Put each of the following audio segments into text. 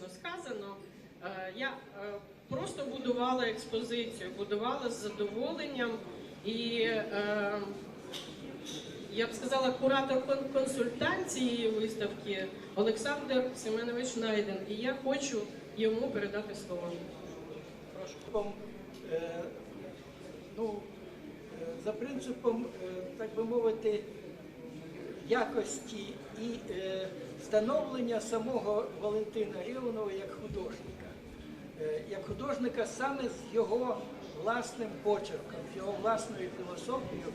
точно сказано. Е, Я е, просто будувала експозицію, будувала з задоволенням і е, я б сказала, куратор кон- консультант виставки Олександр Семенович Найден. І я хочу йому передати слово. Прошу. ну, за принципом, так би мовити, якості і е, становлення самого Валентина Рівнова як художника. Е, Як художника саме з його власним почерком, з його власною філософією,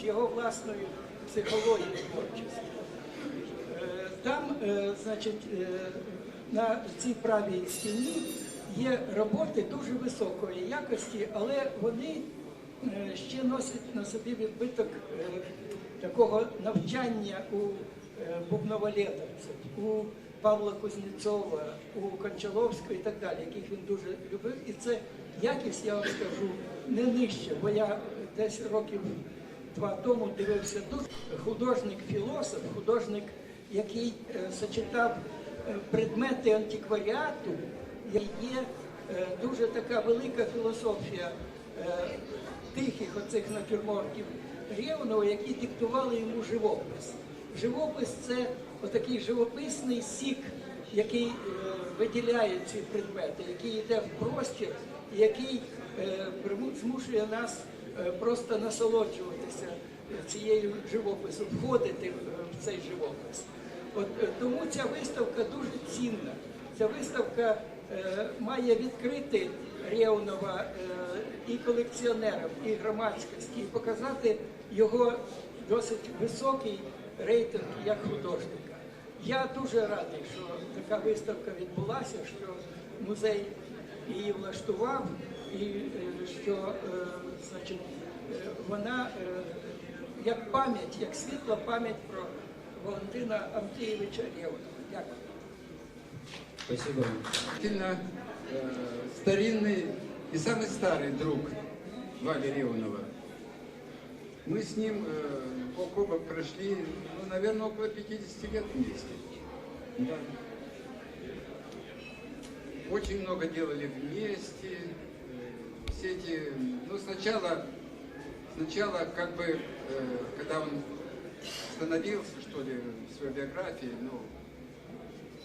з його власною психологією творчості. Е, Там, е, значить, на цій правій стіні є роботи дуже високої якості, але вони ще носять на собі відбиток такого навчання у е, у Павла Кузнєцова, у Кончаловського і так далі, яких він дуже любив. І це якість, я вам скажу, не нижче, бо я десь років два тому дивився дуже художник-філософ, художник, який е, сочетав е, предмети антикваріату, є дуже така велика філософія тихих оцих натюрмортів Рєвнова, які диктували йому живопис. Живопис це отакий живописний сік, який е, виділяє ці предмети, який йде в простір, який е, змушує нас е, просто насолоджуватися цією живописом, входити в- цей живопис. От тому ця виставка дуже цінна. Ця виставка е, має відкрити Рєвнова е, і колекціонерам, і громадськості, і показати його досить високий рейтинг як художника. Я дуже радий, що така виставка відбулася, що музей її влаштував, і е, що е, значить, вона як пам'ять, як світла пам'ять про Валентина Амтієвича Рєвнова. Дякую. Спасибо. Э, старинный и самый старый друг Вали Ревнова. Мы с ним э, бок о бок прошли, ну, наверное, около 50 лет вместе. Да. Очень много делали вместе. э, Все эти, ну, сначала, сначала как бы, когда он становился, что ли, в своей биографии, ну,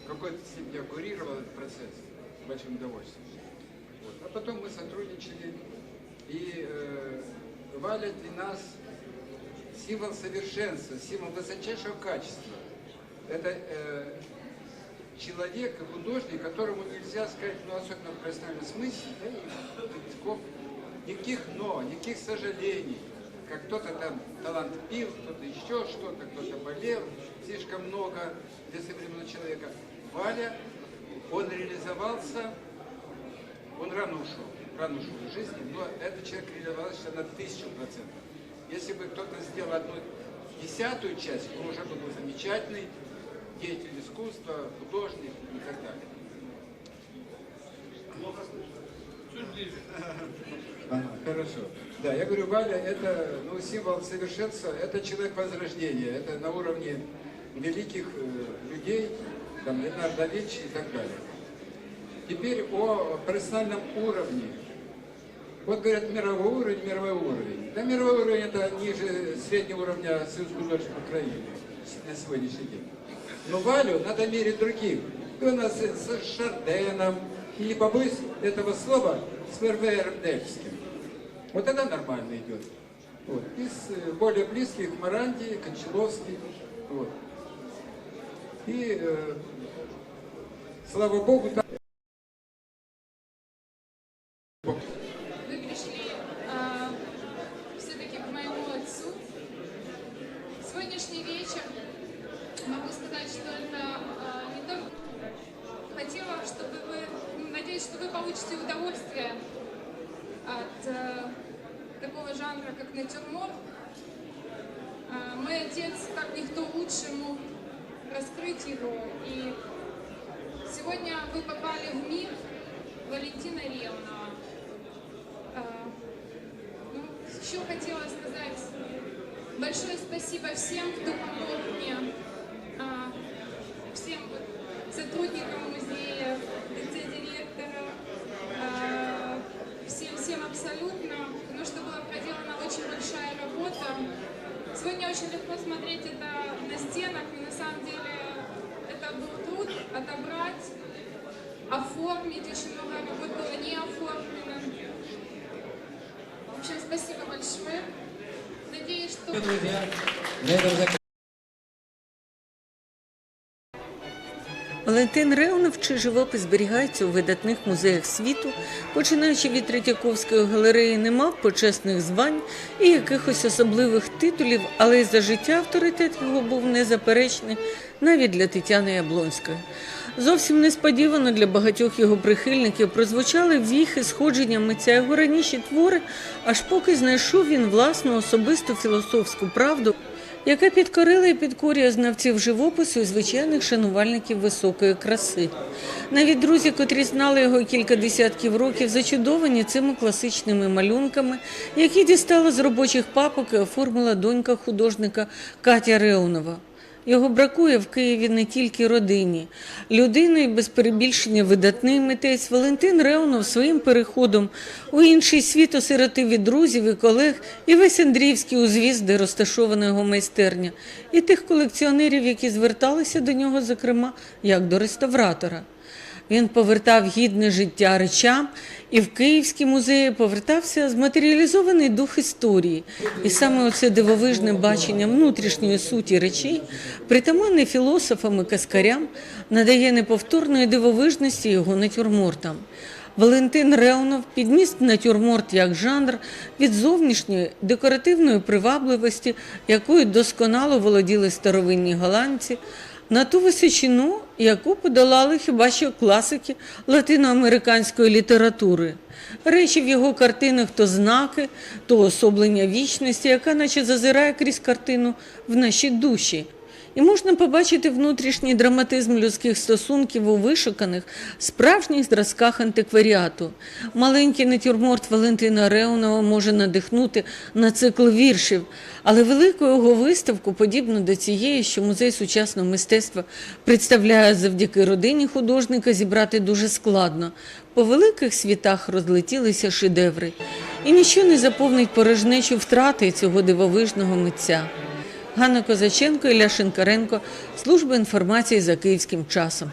какой-то степени курировал этот процесс большим удовольствием. Вот. А потом мы сотрудничали, и э, Валя для нас символ совершенства, символ высочайшего качества. Это э, человек художник, которому нельзя сказать, ну, особенно в профессиональном смысле, да, и Третьяков, никаких но, никаких сожалений, как кто-то там талант пил, кто-то еще что-то, кто-то болел, слишком много для современного человека. Валя, он реализовался, он рано ушел, рано ушел из жизни, но этот человек реализовался на тысячу процентов. Если бы кто-то сделал одну десятую часть, он уже был бы замечательный деятель искусства, художник и так далее. Ага, хорошо. Да, я говорю, Валя это ну, символ совершенства, это человек возрождения, это на уровне великих э, людей, там, Леонардо да Винчи и так далее. Теперь о профессиональном уровне. Вот говорят, мировой уровень, мировой уровень. Да, мировой уровень это ниже среднего уровня Союз художников Украины на сегодняшний день. Но Валю надо мерить другим. И у нас с Шарденом, и не побоюсь этого слова, с Вервеером Дельским. Вот это нормально идет. Вот. Из э, более близких Маранди, Кончаловский. Вот. И э, слава Богу, там Вы пришли все-таки к моему отцу. Сегодняшний вечер, могу сказать, что это а, не только... Хотела, чтобы вы, надеюсь, что вы получите удовольствие от э, такого жанра, как натюрморт. А, мой отец, как никто лучше, мог раскрыть его. И сегодня вы попали в мир Валентина Ревнова. А, ну, еще хотела сказать большое спасибо всем, кто помог мне, а, всем сотрудникам музея, вице-директора, всем-всем а, абсолютно, потому что была проделана очень большая работа. Сегодня очень легко смотреть это на стенах, и на самом деле это был труд отобрать, оформить, очень много работ было не оформлено. В общем, спасибо большое. Надеюсь, что... Друзья, Валентин Реонов, чий живопис зберігається у видатних музеях світу, починаючи від Третьяковської галереї, не мав почесних звань і якихось особливих титулів, але й за життя авторитет його був незаперечний навіть для Тетяни Яблонської. Зовсім несподівано для багатьох його прихильників прозвучали віхи сходження митця. Його раніші твори, аж поки знайшов він власну особисту філософську правду, яка підкорила і підкорює знавців живопису і звичайних шанувальників високої краси. Навіть друзі, котрі знали його кілька десятків років, зачудовані цими класичними малюнками, які дістала з робочих папок і оформила донька художника Катя Реонова. Його бракує в Києві не тільки родині. Людиною без перебільшення видатний митець Валентин Реонов своїм переходом у інший світ осиротив від друзів і колег і весь Андріївський узвіз, де розташована його майстерня, і тих колекціонерів, які зверталися до нього, зокрема, як до реставратора. Він повертав гідне життя речам, і в Київські музеї повертався зматеріалізований дух історії. І саме оце дивовижне бачення внутрішньої суті речей, притаманне філософам і каскарям, надає неповторної дивовижності його натюрмортам. Валентин Реонов підміст натюрморт як жанр від зовнішньої декоративної привабливості, якою досконало володіли старовинні голландці, на ту височину, яку подолали хіба що класики латиноамериканської літератури. Речі в його картинах то знаки, то особлення вічності, яка наче зазирає крізь картину в наші душі. І можна побачити внутрішній драматизм людських стосунків у вишуканих, справжніх зразках антикваріату. Маленький натюрморт Валентина Реонова може надихнути на цикл віршів, але велику його виставку, подібну до цієї, що музей сучасного мистецтва представляє завдяки родині художника, зібрати дуже складно. По великих світах розлетілися шедеври, і нічого не заповнить порожнечу втрати цього дивовижного митця. Ганна Козаченко, Ілля Шинкаренко, служба інформації за київським часом.